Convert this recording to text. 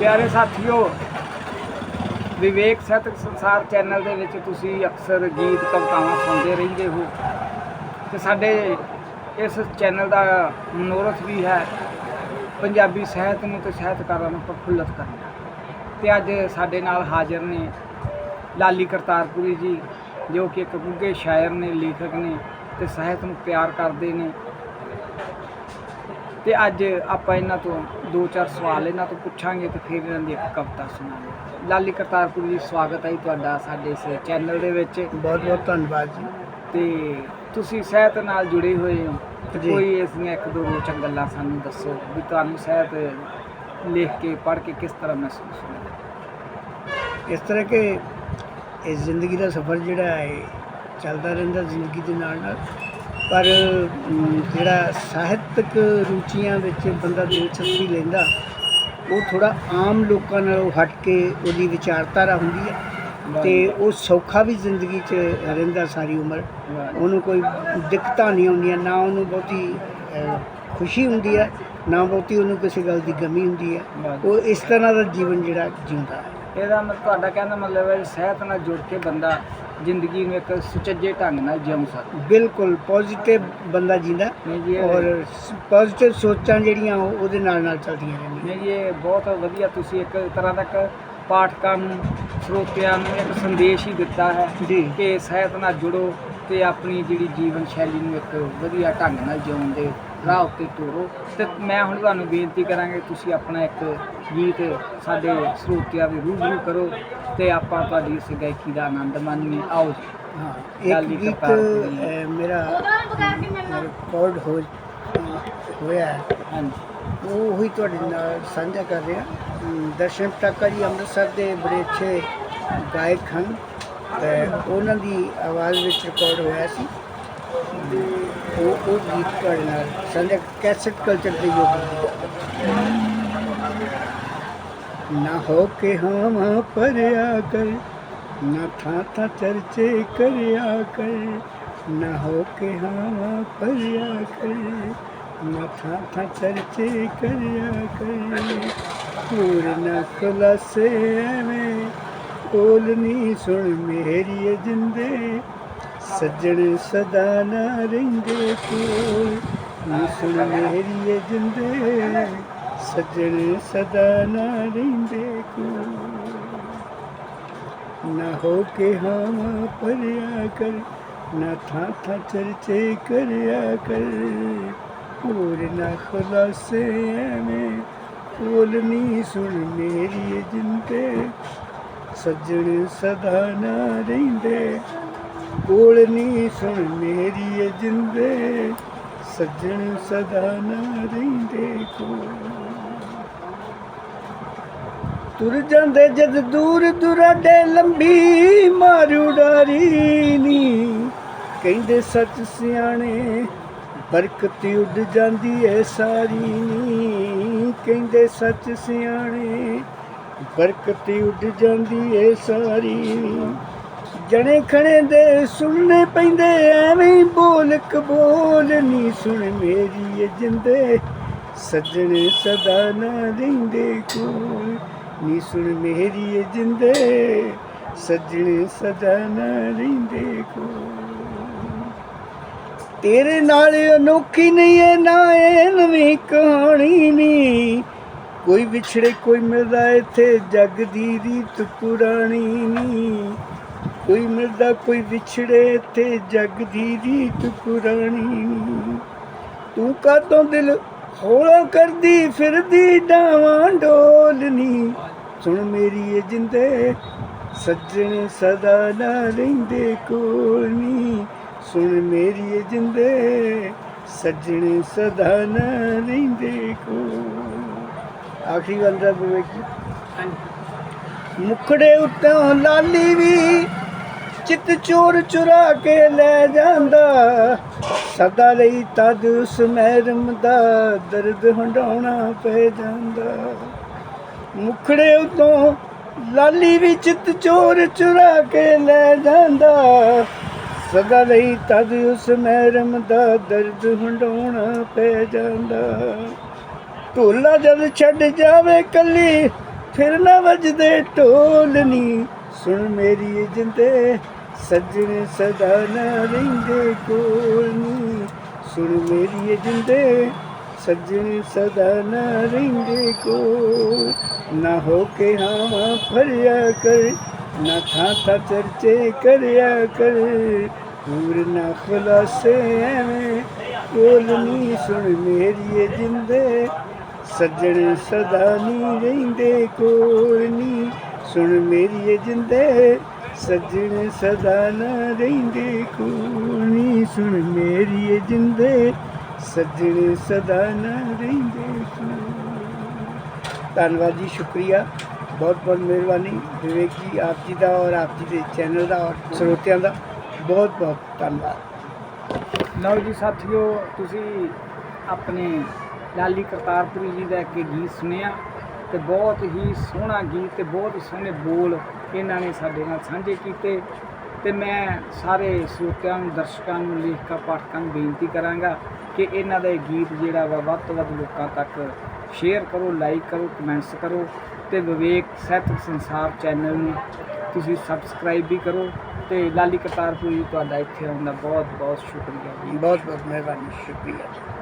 ਪਿਆਰੇ ਸਾਥੀਓ, ਵਿਵੇਕ ਸਤਿਕ ਸੰਸਾਰ ਚੈਨਲ ਦੇ ਵਿੱਚ ਤੁਸੀਂ ਅਕਸਰ ਗੀਤ, ਕਵਿਤਾਵਾਂ ਸੁਣਦੇ ਰਹਿੰਦੇ ਹੋ। ਤੇ ਸਾਡੇ ਇਸ ਚੈਨਲ ਦਾ ਮਨੋਰਥ ਵੀ ਹੈ ਪੰਜਾਬੀ ਸਾਹਿਤ ਨੂੰ ਤੇ ਸਾਹਿਤਕਾਰਾਂ ਨੂੰ ਪ੍ਰਫੁੱਲਤ ਕਰਨਾ ਤੇ ਅੱਜ ਸਾਡੇ ਨਾਲ ਹਾਜ਼ਰ ਨੇ ਲਾਲੀ ਕਰਤਾਰਪੁਰੀ ਜੀ, ਜੋ ਕਿ ਇੱਕ ਗੁੱਗੇ ਸ਼ਾਇਰ ਨੇ, ਲੇਖਕ ਨੇ ਤੇ ਸਾਹਿਤ ਨੂੰ ਪਿਆਰ ਕਰਦੇ ਨੇ। ਤੇ ਅੱਜ ਆਪਾਂ ਇਹਨਾਂ ਤੋਂ ਦੋ ਚਾਰ ਸਵਾਲ ਇਹਨਾਂ ਤੋਂ ਪੁੱਛਾਂਗੇ ਤੇ ਫਿਰ ਇਹਨਾਂ ਦੀ ਇੱਕ ਕਵਿਤਾ ਸੁਣਾਂਗੇ। ਲਾਲੀ ਕਰਤਾਰਪੁਰ ਜੀ ਸਵਾਗਤ ਹੈ ਜੀ ਤੁਹਾਡਾ ਸਾਡੇ ਇਸ ਚੈਨਲ ਦੇ ਵਿੱਚ। ਬਹੁਤ ਬਹੁਤ ਧੰਨਵਾਦ ਜੀ। ਤੇ ਤੁਸੀਂ ਸਾਹਿਤ ਨਾਲ ਜੁੜੇ ਹੋਏ ਹੋ ਤੇ। ਕੋਈ ਇਸ ਦੀਆਂ ਇੱਕ ਦੋ ਰੋਚਕ ਗੱਲਾਂ ਸਾਨੂੰ ਦੱਸੋ ਵੀ ਤੁਹਾਨੂੰ ਸਾਹਿਤ ਲਿਖ ਕੇ ਪੜ੍ਹ ਕੇ ਕਿਸ ਤਰ੍ਹਾਂ ਮਹਿਸੂਸ ਹੁੰਦਾ ਇਸ ਤਰ੍ਹਾਂ ਕਿ ਇਹ ਜ਼ਿੰਦਗੀ ਦਾ ਸਫ਼ਰ ਜਿਹੜਾ ਹੈ ਚੱਲਦਾ ਰਹਿੰਦਾ ਜ਼ਿੰਦਗੀ ਦੇ ਨਾਲ ਨਾਲ ਪਰ ਜਿਹੜਾ ਸਾਹਿਤਕ ਰੁਚੀਆਂ ਵਿੱਚ ਬੰਦਾ ਦਿਲਚਸਪੀ ਲੈਂਦਾ ਉਹ ਥੋੜਾ ਆਮ ਲੋਕਾਂ ਨਾਲੋਂ ਹਟ ਕੇ ਉਹਦੀ ਵਿਚਾਰਧਾਰਾ ਹੁੰਦੀ ਹੈ ਤੇ ਉਹ ਸੌਖਾ ਵੀ ਜ਼ਿੰਦਗੀ 'ਚ ਰਹਿੰਦਾ ਸਾਰੀ ਉਮਰ। ਉਹਨੂੰ ਕੋਈ ਦਿੱਕਤਾਂ ਨਹੀਂ ਆਉਂਦੀਆਂ ਨਾ ਉਹਨੂੰ ਬਹੁਤੀ ਖੁਸ਼ੀ ਹੁੰਦੀ ਹੈ ਨਾ ਬਹੁਤੀ ਉਹਨੂੰ ਕਿਸੇ ਗੱਲ ਦੀ ਗਮੀ ਹੁੰਦੀ ਹੈ। ਉਹ ਇਸ ਤਰ੍ਹਾਂ ਦਾ ਜੀਵਨ ਜਿਹੜਾ ਜਿਉਂਦਾ ਹੈ। ਇਹਦਾ ਮਤਲਬ ਤੁਹਾਡਾ ਕਹਿਣ ਦਾ ਮਤਲਬ ਹੈ ਸਾਹਿਤ ਨਾਲ ਜੁੜ ਕੇ ਬੰਦਾ ਜ਼ਿੰਦਗੀ ਨੂੰ ਇੱਕ ਸੁਚੱਜੇ ਢੰਗ ਨਾਲ ਜਿਉਂ ਸਕਦਾ। ਬਿਲਕੁਲ ਪੋਜ਼ਿਟਿਵ ਬੰਦਾ ਜਿੰਦਾ ਔਰ ਪੋਜ਼ਿਟਿਵ ਸੋਚਾਂ ਜਿਹੜੀਆਂ ਉਹ ਉਹਦੇ ਨਾਲ ਨਾਲ ਚੱਲਦੀਆਂ ਰਹਿੰਦੀਆਂ। ਨਹੀਂ ਜੀ ਇਹ ਬਹੁਤ ਵਧੀਆ ਤੁਸੀਂ ਇੱਕ ਤਰ੍ਹਾਂ ਦਾ ਇੱਕ ਪਾਠਕਾਂ ਨੂੰ ਸਰੋਤਿਆਂ ਨੂੰ ਇੱਕ ਸੰਦੇਸ਼ ਹੀ ਦਿੱਤਾ ਹੈ ਕਿ ਸਾਹਿਤ ਨਾਲ ਜੁੜੋ ਤੇ ਆਪਣੀ ਜਿਹੜੀ ਜੀਵਨ ਸ਼ੈਲੀ ਨੂੰ ਇੱਕ ਵਧੀਆ ਢੰਗ ਨਾਲ ਜਿਉਣ ਦੇ ਰਾਹ ਉੱਤੇ ਤੋਰੋ। ਤੇ ਮੈਂ ਹੁਣ ਤੁਹਾਨੂੰ ਬੇਨਤੀ ਕਰਾਂਗੇ ਤੁਸੀਂ ਆਪਣਾ ਇੱਕ ਗੀਤ ਸਾਡੇ ਸਰੋਤਿਆਂ ਦੇ ਰੂਬਰੂ ਕਰੋ ਤੇ ਆਪਾਂ ਤੁਹਾਡੀ ਇਸ ਗਾਇਕੀ ਦਾ ਆਨੰਦ ਮਾਣੀਏ ਆਓ ਹਾਂ ਇੱਕ ਗੀਤ ਮੇਰਾ ਰਿਕਾਰਡ ਹੋ ਹੋਇਆ ਹੈ। ਹਾਂਜੀ। ਉਹ ਹੀ ਤੁਹਾਡੇ ਨਾਲ ਸਾਂਝਾ ਕਰ ਰਿਹਾ। ਦਰਸ਼ਨ ਪਟਾਕਾ ਜੀ ਅੰਮ੍ਰਿਤਸਰ ਦੇ ਬੜੇ ਅੱਛੇ ਗਾਇਕ ਹਨ। ਤੇ ਉਹਨਾਂ ਦੀ ਆਵਾਜ਼ ਵਿੱਚ ਰਿਕਾਰਡ ਹੋਇਆ ਸੀ। ਉਹ ਉਹ ਗੀਤ ਤੁਹਾਡੇ ਨਾਲ ਸਾਂਝਾ ਕੈਸਟ ਕਲਚਰ ਤੇ ਯੋਗ ਨਾ। ਹੋ ਕੇ ਹਾਂ ਪਰਿਆ ਕਰ ਨਾ ਥਾਂ ਥਾਂ ਚਰਚੇ ਕਰਿਆ ਕਰ ਨਾ ਹੋ ਕੇ ਹਾਂ ਪਰਿਆ ਕਰ ਨਾ ਥਾਂ ਥਾਂ ਚਰਚੇ ਕਰਿਆ ਕਰ ਪੂਰਨ ਖੁਲਾਸੇ ਐਵੇਂ ਕੋਲਨੀ ਸੁਣ ਮੇਰੀ ਜਿੰਦੇ ਸੱਜਣ ਸਦਾ ਨਾ ਰਹਿੰਦੇ ਕੋਲ ਨੀ ਸੁਣ ਮੇਰੀ ਏ ਜਿੰਦੇ, ਸੱਜਣ ਸਦਾ ਨਾ ਰਹਿੰਦੇ ਕੋਲ ਨਾ ਹੋ ਕੇ ਹਾਂ ਪਰਿਆ ਕਰ, ਨਾ ਥਾਂ ਥਾਂ ਚਰਚੇ ਕਰਿਆ ਕਰ। ਹੋਰ ਨਾ ਖਲਾਸੇ ਐਵੇਂ ਕੋਲਨੀ ਸੁਣ ਮੇਰੀ ਜਿੰਦੇ, ਸੱਜਣ ਸਦਾ ਨਾ ਰਹਿੰਦੇ। ਕੋਲ ਨੀ ਸੁਣ ਮੇਰੀ ਏ ਜਿੰਦੇ, ਸੱਜਣ ਸਦਾ ਨਾ ਰਹਿੰਦੇ ਕੋਲ। ਤੁਰ ਜਾਂਦੇ ਜਦ ਦੂਰ ਦੁਰਾਡੇ ਲੰਬੀ ਮਾਰੂ ਡਾਰੀ ਨੀ। ਕਹਿੰਦੇ ਸੱਚ ਸਿਆਣੇ, ਬਰਕਤ ਉੱਡ ਜਾਂਦੀ ਏ ਸਾਰੀ ਨੀ। ਕਹਿੰਦੇ ਸੱਚ ਸਿਆਣੇ, ਬਰਕਤ ਉੱਡ ਜਾਂਦੀ ਏ ਸਾਰੀ ਜਣੇ ਖਣੇ ਦੇ ਸੁਣਨੇ ਪੈਂਦੇ, ਐਵੇਂ ਬੋਲ ਕਬੋਲ ਨਹੀਂ ਸੁਣ ਮੇਰੀ ਏ ਜਿੰਦੇ। ਸੱਜਣ ਸਦਾ ਨਾ ਰਹਿੰਦੇ ਕੋਲ, ਨੀ ਸੁਣ ਮੇਰੀ ਏ ਜਿੰਦੇ। ਸੱਜਣ ਸਦਾ ਨਾ ਰਹਿੰਦੇ ਕੋਲ। ਤੇਰੇ ਨਾਲ ਅਨੋਖੀ ਨਹੀਂ ਏ ਨਾ ਇਹ ਨਵੀਂ ਕਹਾਣੀ ਨੀ। ਕੋਈ ਵਿਛੜੇ, ਕੋਈ ਮਿਲਦਾ ਇੱਥੇ ਜੱਗ ਦੀ ਰੀਤ ਪੁਰਾਣੀ ਨੀ। ਕੋਈ ਮਿਲਦਾ ਕੋਈ ਵਿਛੜੇ ਇੱਥੇ ਜੱਗ ਦੀ ਰੀਤ ਪੁਰਾਣੀ। ਤੂੰ ਕਾਤੋਂ ਦਿਲ ਹੌਲਾ ਕਰਦੀ ਫਿਰਦੀ ਡਾਵਾਂ ਡੋਲਨੀ? ਸੁਣ ਮੇਰੀ ਇਹ ਜਿੰਦੇ ਸੱਜਣ ਸਦਾ ਨਾ ਰਹਿੰਦੇ ਕੋਲ ਨੀ। ਸੁਣ ਮੇਰੀ ਇਹ ਜਿੰਦੇ ਸੱਜਣ ਸਦਾ ਨਾ ਰਹਿੰਦੇ ਕੋਲ। ਆਖਰੀ ਗੱਲ ਦਾ ਬਵੇਕੀ ਮੁਖੜੇ ਉੱਤੋਂ ਲਾਲੀ ਵੀ ਚਿੱਤ ਚੋਰ ਚੁਰਾ ਕੇ ਲੈ ਜਾਂਦਾ। ਸਦਾ ਲਈ ਤਦ ਉਸ ਮਹਿਰਮ ਦਾ ਦਰਦ ਹੰਡਾਉਣਾ ਪੈ ਜਾਂਦਾ। ਮੁਖੜੇ ਉਤੋਂ ਲਾਲੀ ਵੀ ਚਿੱਤ ਚੋਰ ਚੁਰਾ ਕੇ ਲੈ ਜਾਂਦਾ। ਸਦਾ ਲਈ ਤਦ ਉਸ ਮਹਿਰਮ ਦਾ ਦਰਦ ਹੰਡਾਉਣਾ ਪੈ ਜਾਂਦਾ। ਢੋਲਾ ਜਦ ਛੱਡ ਜਾਵੇ ਕੱਲੀ, ਫਿਰ ਨਾ ਵੱਜਦੇ ਢੋਲ ਨੀ। ਸੁਣ ਮੇਰੀ ਜਿੰਦੇ ਸੱਜਣ ਸਦਾ ਨਾ ਰਹਿੰਦੇ ਕੋਲ ਨੀ ਸੁਣ ਮੇਰੀ ਜਿੰਦੇ, ਸੱਜਣ ਸਦਾ ਨਾ ਰਹਿੰਦੇ ਕੋਲ। ਨਾ ਹੋ ਕੇ ਹਾਂ ਫਰਿਆ ਕਰ, ਨਾ ਥਾਂ ਥਾਂ ਚਰਚੇ ਕਰਿਆ ਕਰ। ਪੂਰ ਨਾ ਖੁਲਾਸੇ ਐਵੇਂ ਕੋਲ ਨੀ ਸੁਣ ਮੇਰੀ ਜਿੰਦੇ, ਸੱਜਣ ਸਦਾ ਨਹੀਂ ਰਹਿੰਦੇ ਕੋਲ ਨੀ ਸੁਣ ਮੇਰੀ ਜਿੰਦੇ ਸੱਜਣ ਸਦਾ ਨਾ ਰਹਿੰਦੇ ਕੋਲ ਸੁਣ ਮੇਰੀ ਜਿੰਦੇ। ਸੱਜਣ ਸਦਾ ਨਾ ਰਹਿੰਦੇ ਧੰਨਵਾਦ ਜੀ, ਸ਼ੁਕਰੀਆ। ਬਹੁਤ ਬਹੁਤ ਮਿਹਰਬਾਨੀ। ਵਿਵੇਕ ਜੀ, ਆਪ ਜੀ ਦਾ ਔਰ ਆਪ ਜੀ ਦੇ ਚੈਨਲ ਦਾ ਔਰ ਸਰੋਤਿਆਂ ਦਾ ਬਹੁਤ ਬਹੁਤ ਧੰਨਵਾਦ। ਲਓ ਜੀ ਸਾਥੀਓ, ਤੁਸੀਂ ਆਪਣੇ ਲਾਲੀ ਕਰਤਾਰਪੁਰੀ ਜੀ ਦਾ ਇੱਕ ਗੀਤ ਸੁਣਿਆ। ਤੇ ਬਹੁਤ ਹੀ ਸੋਹਣਾ ਗੀਤ ਤੇ ਬਹੁਤ ਹੀ ਸੋਹਣੇ ਬੋਲ ਇਹਨਾਂ ਨੇ ਸਾਡੇ ਨਾਲ ਸਾਂਝੇ ਕੀਤੇ। ਤੇ ਮੈਂ ਸਾਰੇ ਸਰੋਤਿਆਂ ਨੂੰ, ਦਰਸ਼ਕਾਂ ਨੂੰ, ਲੇਖਕਾਂ, ਪਾਠਕਾਂ ਨੂੰ ਬੇਨਤੀ ਕਰਾਂਗਾ ਕਿ ਇਹਨਾਂ ਦਾ ਇਹ ਗੀਤ ਜਿਹੜਾ ਵਾ ਵੱਧ ਤੋਂ ਵੱਧ ਲੋਕਾਂ ਤੱਕ ਸ਼ੇਅਰ ਕਰੋ ਲਾਈਕ ਕਰੋ ਕਮੈਂਟਸ ਕਰੋ ਤੇ ਵਿਵੇਕ ਸਾਹਿਤਕ ਸੰਸਾਰ ਚੈਨਲ ਨੂੰ ਤੁਸੀਂ ਸਬਸਕ੍ਰਾਈਬ ਵੀ ਕਰੋ ਤੇ ਲਾਲੀ ਕਰਤਾਰਪੁਰੀ ਤੁਹਾਡਾ ਇੱਥੇ ਆਉਣ ਦਾ ਬਹੁਤ ਬਹੁਤ ਸ਼ੁਕਰੀਆ। ਜੀ ਬਹੁਤ ਬਹੁਤ ਮਿਹਰਬਾਨੀ, ਸ਼ੁਕਰੀਆ।